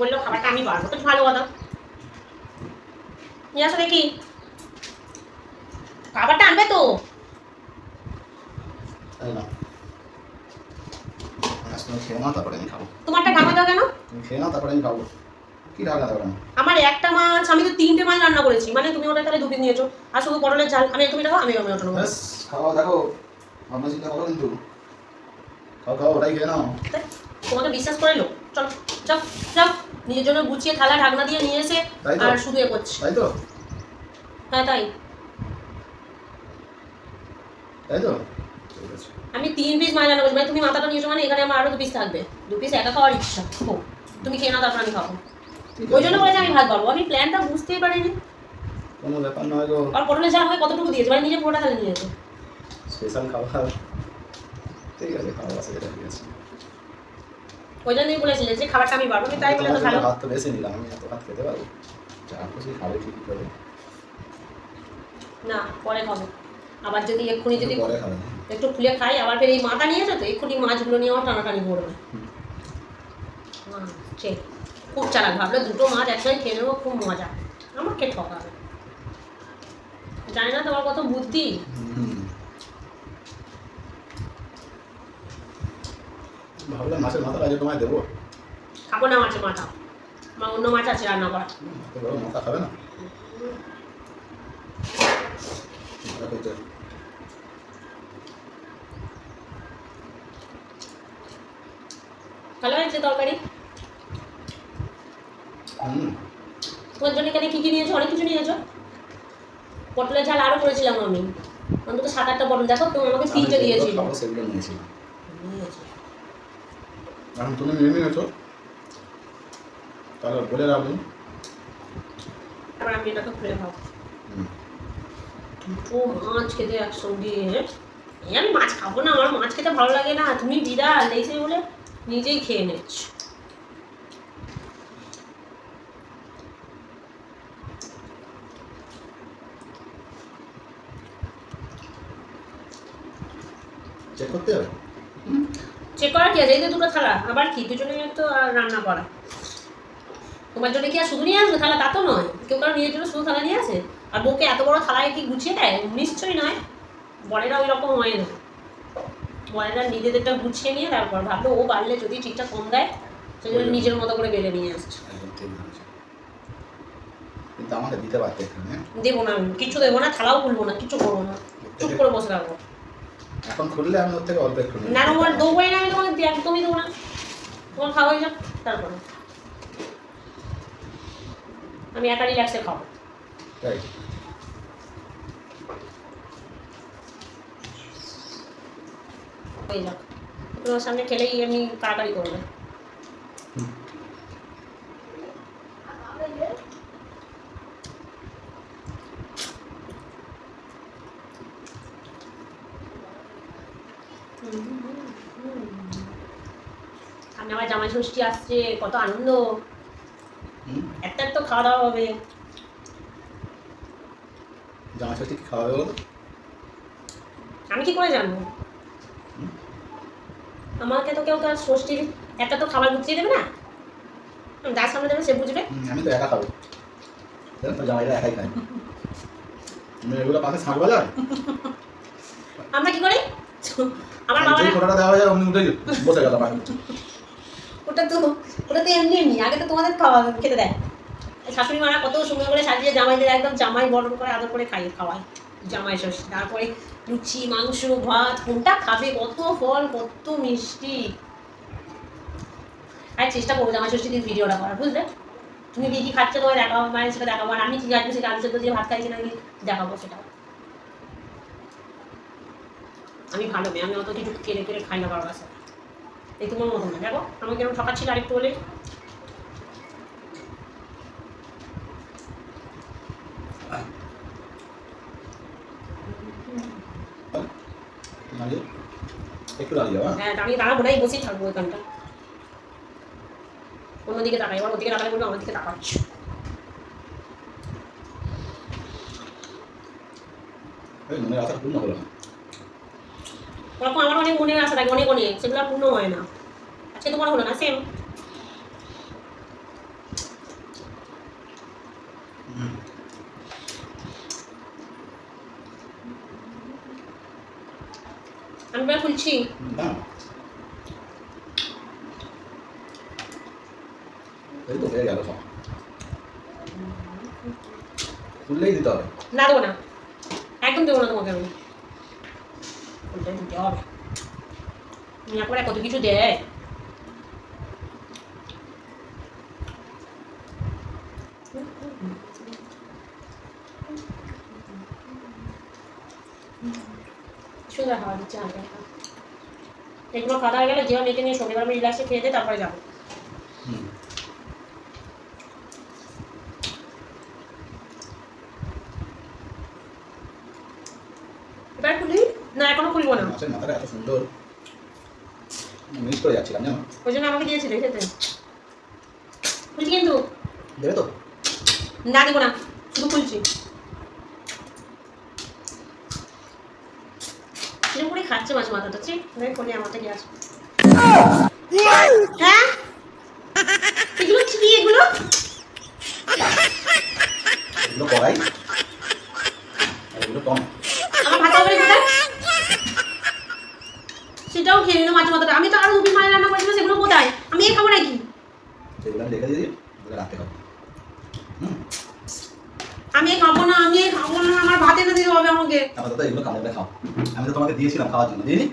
বলল খাবারটা আমি পারব তো ভালো কথা। নিয়ে আসো দেখি। খাবারটা আনবে তো? না। খাব। তোমারটা ঢাকা দাও কেন খেয়ে নাও তারপরে আমি খাব। কি ঢাকা দেবো আমার একটা মাছ আমি তো তিনটে মাছ রান্না করেছি। মানে তুমি ওটা তাহলে দু নিয়েছো। আর শুধু পটলের ঝাল। আমি তুমি দেখো আমি আমি ওটা নেব। খাওয়া দেখো। ভাবনা চিন্তা করো কিন্তু। খাও খাও ওটাই খেয়ে নাও। তোমাকে বিশ্বাস করে লো চলো যাও যাও। নিজের জন্য গুছিয়ে থালা ঢাকনা দিয়ে নিয়ে এসে আর শুধু এ করছি। তাই তো। হ্যাঁ তাই। তাই তো। আমি তিন পিস মাছ রান্না করছি মানে তুমি মাথাটা নিয়েছো মানে এখানে আমার আরও দু পিস থাকবে। দু পিস একা খাওয়ার ইচ্ছা। ও তুমি খেয়ে নাও তারপর আমি খাব। ওই জন্য বলেছি আমি ভাত পারব আমি প্ল্যানটা বুঝতেই পারিনি। কোনো ব্যাপার নয় গো। আর পটলের ঝাল আমাকে কতটুকু দিয়েছে? মানে নিজে পুরোটা খালি নিয়েছে স্পেশাল খাবার। ঠিক আছে খাওয়া আছে যেটা ঠিক আছে ওই জন্যই বলেছিলে যে খাবারটা আমি পারব তাই বলে তো ভালো ভাত তো বেশি নিলাম আমি এত ভাত খেতে পারব। যা খুশি খাবে ঠিকই করে? না পরে খাব। আবার যদি এক্ষুনি যদি পরে খাবে একটু খুলে খাই আবার ফের এই মাথা নিয়েছে তো এক্ষুনি মাছগুলো নিয়ে আমার টানাটানি করবে। হ্যাঁ, ঠিক খুব চালাক ভাবলে দুটো মাছ একসাথে খেয়ে নেব খুব মজা। আমাকে ঠকাবে? জানি না তোমার কত বুদ্ধি। ভাবলাম মাছের মাথাটা আজ তোমায় দেবো। খাব না মাছের মাথা। আমার অন্য মাছ আছে রান্না করা মাথা খাবে না? ভালো হয়েছে তরকারি? তোমার জন্য এখানে কী কী নিয়েছো? অনেক কিছু নিয়েছো। পটলের ঝাল আরও করেছিলাম আমি। অন্তত সাত আটটা পটল। দেখো তুমি আমাকে তিনটে দিয়েছিল। সেগুলো নিয়েছি নিয়েছো। এখন তুমি নিয়ে নিয়েছো তাহলে বলে রাখুন আমি এটাকে খুলে খাব। দুটো মাছ খেতে একসঙ্গে আমি মাছ খাব না আমার মাছ খেতে ভালো লাগে না। তুমি এই সেই বলে নিজেই খেয়ে নিচ্ছ। চেক করতে হবে? চেক করা কি আছে? এই যে দুটো থালা আবার কি? দুজনে তো আর রান্না করা। তোমার জন্য কি আর শুধু নিয়ে আসবে? থালা তা তো নয়। কেউ কারও নিজের জন্য শুধু থালা নিয়ে আসে? আর বউকে এত বড় থালায় কি গুছিয়ে দেয়? নিশ্চয়ই নয়। বরেরা ওই রকম হয় না বরেরা নিজেদেরটা গুছিয়ে নিয়ে তারপর ভাবলো ও বাড়লে যদি ঠিকঠাক কম দেয় জন্য নিজের মতো করে বেড়ে নিয়ে আসছে। একদম ঠিক বলেছ। কিন্তু আমাকে দিতে পারতে দেবো না কিচ্ছু দেবো না থালাও খুলবো না কিচ্ছু করব না। চুপ করে বসে থাকব। এখন খুললে আমি ওর থেকে অল্প একটু না না তোমার দেবোই না আমি তোমাকে একদমই দেবো না। তোমার খাওয়া হয়ে যাক তারপরে। আমি একা রিল্যাক্সে খাব। তাই। হয়ে যাক। তোমার সামনে খেলেই আমি তাড়াতাড়ি করবে। সামনে আমার জামাই ষষ্ঠী আসছে কত আনন্দ। একটা তো খাওয়া দাওয়া হবে। জামা ষষ্ঠী খাওয়াবে বলো আমি কি করে জানব? আমাকে তো কেউ তো ষষ্ঠীর একটা তো খাবার গুছিয়ে দেবে না? যার সামনে দেবে সে বুঝবে। আমি তো একা খাব। জামাইরা একাই খায়। এগুলো পাশে শাঁখ বাজার আমরা কি করি? আমার বাবা যেই ফটোটা দেওয়া যায় অমনি উঠে বসে গেল আমার ওটা তো ওটা তো এমনি এমনি আগে তো তোমাদের খাওয়া খেতে দেয়। শাশুড়ি মারা কত সুন্দর করে সাজিয়ে জামাইদের একদম জামাই বরণ করে আদর করে খাই খাওয়ায়। জামাই ষষ্ঠী তারপরে লুচি মাংস ভাত কোনটা খাবে কত ফল কত মিষ্টি। আর চেষ্টা করব জামাই ষষ্ঠী দিন ভিডিওটা করার বুঝলে? তুমি কি কি খাচ্ছ তোমায় দেখাবো মায়ের সেটা দেখাবো আর আমি কি খাচ্ছি সেটা আলু সেদ্ধ দিয়ে ভাত খাইছি না আমি দেখাবো সেটা। আমি ভালো মেয়ে আমি অত কিছু কেড়ে কেড়ে খাই না বাবার এই তোমার মতন না। দেখো আমাকে এরকম ঠকাচ্ছিল আরেকটু বলে একটু দাঁড়িয়ে যাও হ্যাঁ। হ্যাঁ আমি দাঁড়াবো না এই বসেই থাকব ওইখানটা অন্যদিকে তাকাই এবার ওদিকে তাকাই বলব আমার দিকে তাকাচ্ছ মনের আশা পূর্ণ হলো না। ওরকম আমার অনেক মনে আশা থাকে অনেক অনেক। সেগুলো পূর্ণ হয় না। আজকে তোমার হলো না সেম আমি এবার খুলছি। না এই তো হয়ে গেল সব। খুললেই দিতে হবে। না দেবো না। একদম দেবো না তোমাকে আমি। মিয়া করে কত কিছু দেয়। এগুলো খাওয়া গেলে যেও মেয়েকে নিয়ে শনিবার আমি রিল্যাক্সে খেয়ে দিয়ে তারপরে যাব এবার খুলি না এখনও খুলবো না। মাছের মাথাটা এত সুন্দর। মিস করে যাচ্ছিলাম জানো? ওই জন্য আমাকে দিয়েছিলে খেতে খুলছি কিন্তু? দেবে তো? না দেবো না। শুধু খুলছি। করে খাচ্ছে মাছ মাথাটা ঠিক খুলি আমার থেকে হ্যাঁ এগুলো কি এগুলো এগুলো কড়াই আর এগুলো টম আমার ভাত তরকারি কোথায় সেটাও খেয়ে নিল মাছ মাথাটা আমি তো আরও দুদিন মাছ রান্না করেছিলাম সেগুলো কোথায় আমি এ খাব নাকি সেগুলো আমি রেখে দিয়ে দিই রাখতে হবে। আমি খাব না আমি খাব না আমার ভাত এনে দিতে হবে আমাকে আপাতত এগুলো কামড়ে খাও। আমি তো তোমাকে দিয়েছিলাম খাওয়ার জন্য দিইনি?